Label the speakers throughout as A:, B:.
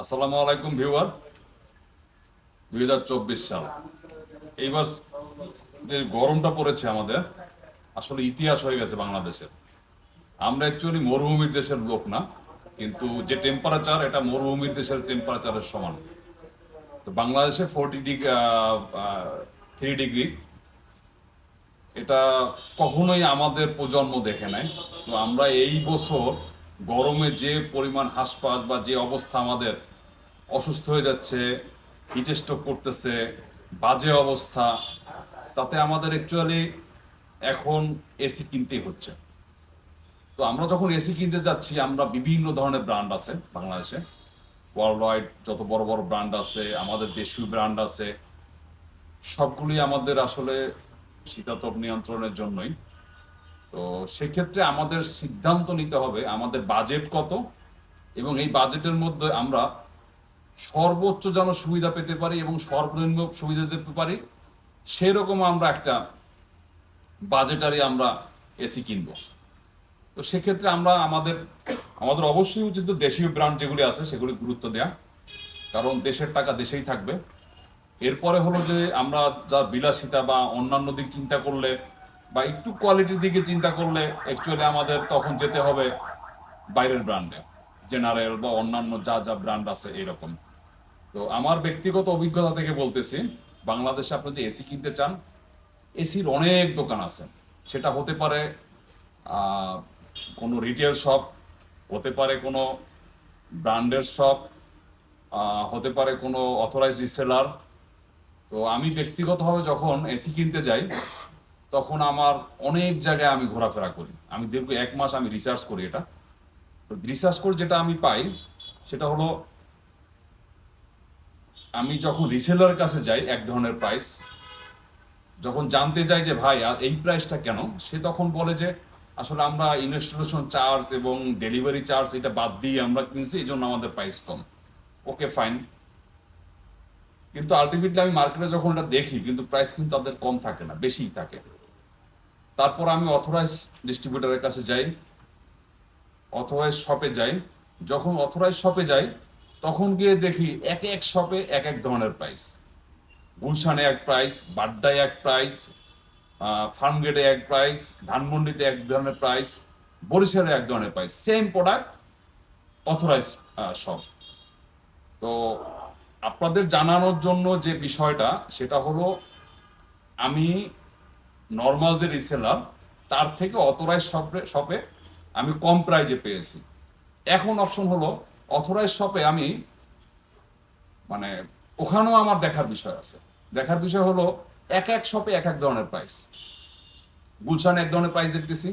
A: আসসালামু আলাইকুম, ভিউয়ার। দুই হাজার চব্বিশ সাল। এইবার যে গরমটা পড়েছে আমাদের, আসলে ইতিহাস হয়ে গেছে বাংলাদেশের। আমরা অ্যাকচুয়ালি মরুভূমির দেশের লোক না, কিন্তু যে টেম্পারেচার এটা মরুভূমির দেশের টেম্পারেচারের সমান। তো বাংলাদেশে ফোরটি ডিগ্রি থ্রি ডিগ্রি এটা কখনোই আমাদের প্রজন্ম দেখে নাই। তো আমরা এই বছর গরমে যে পরিমাণ হাসপাস বা যে অবস্থা আমাদের অসুস্থ হয়ে যাচ্ছে হিটস্ট্রোক করতেছে বাজে অবস্থা। তাতে আমাদের অ্যাকচুয়ালি এখন এসি কিনতেই হচ্ছে। তো আমরা যখন এসি কিনতে যাচ্ছি, আমরা বিভিন্ন ধরনের ব্র্যান্ড আছে বাংলাদেশে। ওয়ার্ল্ড ওয়াইড যত বড় বড় ব্র্যান্ড আছে, আমাদের দেশীয় ব্র্যান্ড আছে সবগুলি আমাদের আসলে শীতাতপ নিয়ন্ত্রণের জন্যই। তো সেক্ষেত্রে আমাদের সিদ্ধান্ত নিতে হবে, আমাদের বাজেট কত, এবং এই বাজেটের মধ্যে আমরা সর্বোচ্চ যেন সুবিধা পেতে পারি এবং সর্বনিম্ন সুবিধা পেতে পারি, সেরকম আমরা একটা বাজেটারি আমরা এসি কিনবো। তো সেক্ষেত্রে আমরা আমাদের আমাদের অবশ্যই উচিত দেশীয় ব্র্যান্ড যেগুলি আছে সেগুলি গুরুত্ব দেওয়া কারণ দেশের টাকা দেশেই থাকবে। এরপরে হলো যে আমরা যা বিলাসিতা বা অন্যান্য দিক চিন্তা করলে বা একটু কোয়ালিটির দিকে চিন্তা করলে অ্যাকচুয়ালি আমাদের তখন যেতে হবে বাইরের ব্র্যান্ডে জেনারেল বা অন্যান্য যা যা ব্র্যান্ড আছে এরকম। তো আমার ব্যক্তিগত অভিজ্ঞতা থেকে বলতেছি, বাংলাদেশে আপনি যদি এসি কিনতে চান এসির অনেক দোকান আছে। সেটা হতে পারে কোনো রিটেল শপ হতে পারে কোনো ব্র্যান্ডের শপ হতে পারে কোনো অথরাইজ রিসেলার তো আমি ব্যক্তিগতভাবে যখন এসি কিনতে যাই, তখন আমার অনেক জায়গায় আমি ঘোরাফেরা করি। আমি দেখব এক মাস আমি রিসার্চ করি এটা। তো রিসার্চ করে যেটা আমি পাই, সেটা হলো আমি যখন রিসেলার কাছে যাই এক ধরনের প্রাইস যখন জানতে যাই যে ভাই আর এই প্রাইসটা কেন? সে তখন বলে যে, আসলে আমরা ইনস্টলেশন চার্জ এবং ডেলিভারি চার্জ এটা বাদ দিয়ে আমরা কিনছি, এই জন্য আমাদের প্রাইস কম। ওকে ফাইন কিন্তু আলটিমেটলি আমি মার্কেটে যখন এটা দেখি, কিন্তু প্রাইস কিন্তু তাদের কম থাকে না বেশিই থাকে। তারপর আমি অথরাইজ ডিস্ট্রিবিউটারের কাছে যাই অথরাইজ শপে যাই। যখন অথরাইজ শপে যাই তখন গিয়ে দেখি এক এক শপে এক এক ধরনের প্রাইস গুলশানে এক প্রাইস বাড্ডায় এক প্রাইস ফার্মগেটে এক প্রাইস ধানমন্ডিতে এক ধরনের প্রাইস বরিশালে এক ধরনের price same product authorise shop তো আপনাদের জানানোর জন্য যে বিষয়টা, সেটা হলো আমি নর্মাল যে রিসেলার তার থেকে অথরাইজ শপে শপে আমি কম প্রাইজে পেয়েছি। এখন অপশন হলো অথরাইজ শপে আমি মানে ওখানেও আমার দেখার বিষয় আছে। দেখার বিষয় হলো, এক এক শপে এক এক ধরনের প্রাইস গুলশানে এক ধরনের প্রাইস দেখতেছি,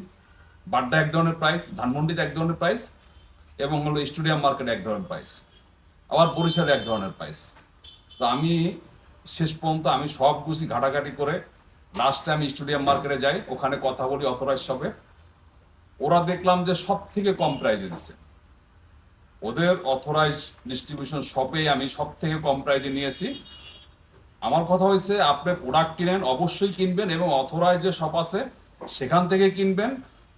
A: বাড্ডা এক ধরনের প্রাইস ধানমন্ডিতে এক ধরনের প্রাইস এবং হলো স্টেডিয়াম মার্কেটে এক ধরনের প্রাইস আবার বরিশালে এক ধরনের প্রাইস তো আমি শেষ পর্যন্ত আমি সব বুঝি ঘাটাঘাটি করে লাস্টে আমি স্টেডিয়াম মার্কেটে যাই, ওখানে কথা বলি অথরাইজ শপে ওরা দেখলাম যে সব থেকে কম প্রাইজে দিচ্ছে। ওদের অথরাইজ ডিস্ট্রিবিউশন শপে আমি সব থেকে কম প্রাইজে নিয়েছি। আমার কথা হয়েছে আপনি প্রোডাক্ট কিনেন, অবশ্যই কিনবেন এবং অথরাইজ যে শপ আছে, সেখান থেকে কিনবেন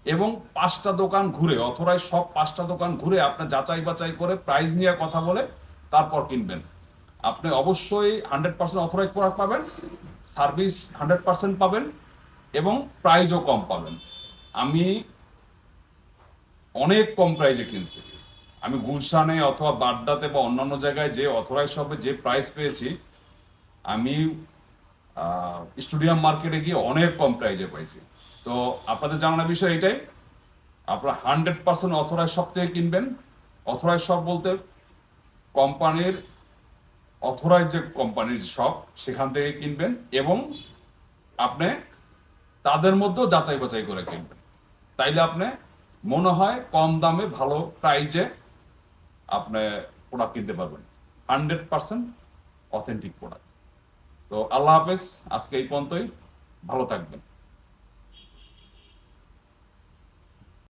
A: এবং পাঁচটা দোকান ঘুরে অথরাইজ সব পাঁচটা দোকান ঘুরে আপনি যাচাই বাছাই করে প্রাইস নিয়ে কথা বলে তারপর কিনবেন। আপনি অবশ্যই হান্ড্রেড পার্সেন্ট অথরাইজ প্রোডাক্ট পাবেন সার্ভিস হান্ড্রেড পার্সেন্ট পাবেন এবং প্রাইজও কম পাবেন। আমি অনেক কম প্রাইজে কিনছি। আমি গুলশানে অথবা বাড্ডাতে বা অন্যান্য জায়গায় যে অথরাইজ শপে যে প্রাইস পেয়েছি, আমি স্টুডিয়াম মার্কেটে গিয়ে অনেক কম প্রাইজে পাইছি। তো আপনাদের জানানোর বিষয় এটাই, আপনারা হান্ড্রেড পার্সেন্ট অথরাইজ শপ থেকে কিনবেন। অথরাইজ শপ বলতে কোম্পানির অথরাইজ যে কোম্পানির শপ সেখান থেকে কিনবেন এবং আপনি তাদের মধ্যেও যাচাই বাছাই করে কিনবেন। তাইলে আপনি মনে হয় কম দামে ভালো প্রাইজে আপনি প্রোডাক্ট কিনতে পারবেন। হান্ড্রেড পার্সেন্ট অথেন্টিক প্রোডাক্ট তো আল্লাহ হাফেজ, আজকে এই পর্যন্তই। ভালো থাকবেন।